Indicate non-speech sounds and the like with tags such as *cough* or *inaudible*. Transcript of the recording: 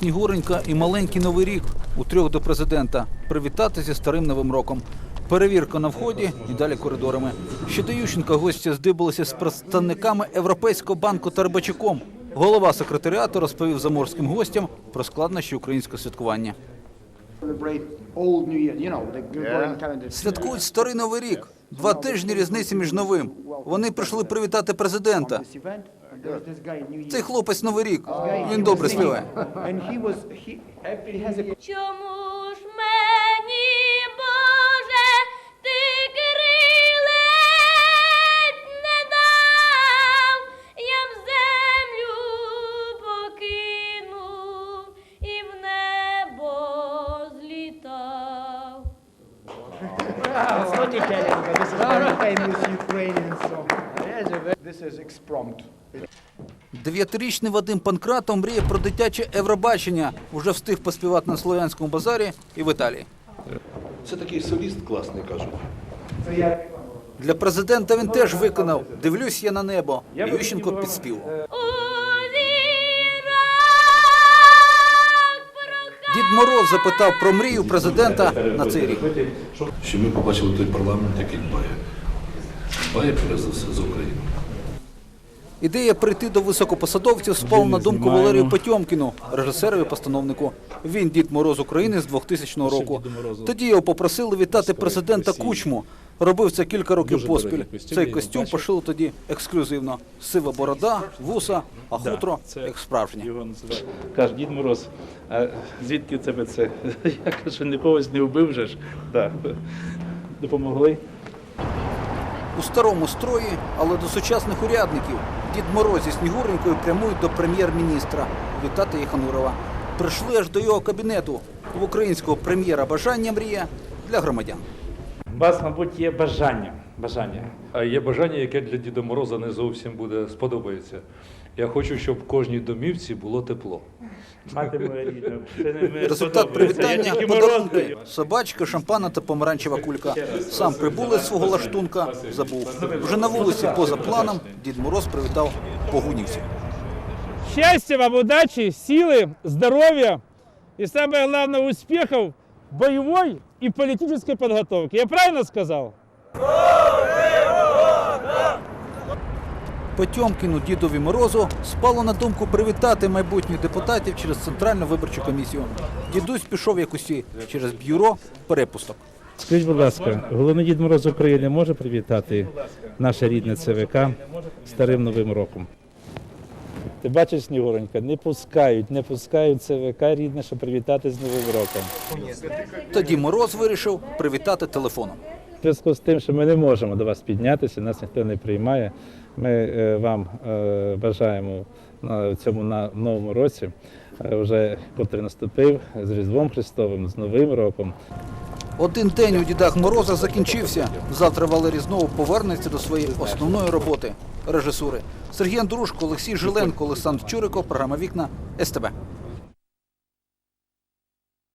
Снігуренька і маленький новий рік у трьох до президента. Привітати зі старим новим роком. Перевірка на вході і далі коридорами. Ще до Ющенка гості здибалися з представниками Європейського банку та Рибачуком. Голова секретаріату розповів заморським гостям про складнощі українського святкування. Святкують старий новий рік. Два тижні різниці між новим. Вони прийшли привітати президента. Цей хлопець новий рік. Він добре співає. Чому ж мені, Боже, ти крилець не дав, я б землю покинув і в небо злітав. *laughs* This is exprompt. Дев'ятирічний Вадим Панкратов мріє про дитяче Евробачення. Уже встиг поспівати на Слов'янському базарі і в Італії. Це такий соліст класний, кажуть. Для президента він теж виконав Дивлюсь я на небо. І Ющенко підспівав. Вірах прохай. Дід Мороз запитав про мрію президента на цей рік. Що ми побачили той парламент, який дбає. Дбає перш за все за Україну. Ідея прийти до високопосадовців спала на думку Валерію Потьомкіну, режисерові постановнику. Він дід Мороз України з 2000 року. Тоді його попросили вітати президента Кучму. Робив це кілька років поспіль. Цей костюм пошили тоді ексклюзивно. Сива борода, вуса, а хутро як справжнє. Його називають. Каже, Дід Мороз, а звідки тебе це? *laughs* Я кажу, нікогось не вбив же ж. Да. Допомогли. У старому строї, але до сучасних урядників. Дід Мороз зі Снігуренькою прямують до прем'єр-міністра вітати Єханурова. Прийшли аж до його кабінету. В українського прем'єра бажання мрія для громадян. У вас, мабуть, є бажання. бажання. А є бажання, яке для Діда Мороза не зовсім буде сподобається. Я хочу, щоб в кожній домівці було тепло. Мати моя рідна. Це не мені Результат привітання подарунки. Собачка, шампана та помаранчева кулька. Сам прибулець свого лаштунка забув. Вже на вулиці поза планом Дід Мороз привітав погунівців. Счастья вам, удачи, силы, здоровья и самое главное успехов боевой и политической подготовки. Я правильно сказал? Потьомкіну дідові Морозу спало на думку привітати майбутніх депутатів через Центральну виборчу комісію. Дідусь пішов як усі через бюро перепусток. Скажіть, будь ласка, головний Дід Мороз України може привітати наше рідне ЦВК старим Новим роком? Ти бачиш, Снігуренька, не пускають, не пускають ЦВК рідне, щоб привітати з Новим роком. Тоді Мороз вирішив привітати телефоном. В зв'язку з тим, що ми не можемо до вас піднятися, нас ніхто не приймає. Ми е, вам е, бажаємо на цьому на новому році, е, вже котрий наступив з Різдвом Христовим, з Новим роком. Один день у дідах Мороза закінчився. Завтра Валерій знову повернеться до своєї основної роботи режисури. Сергій Андрушко, Олексій Жиленко, Олександр Чуриков, програма Вікна СТБ.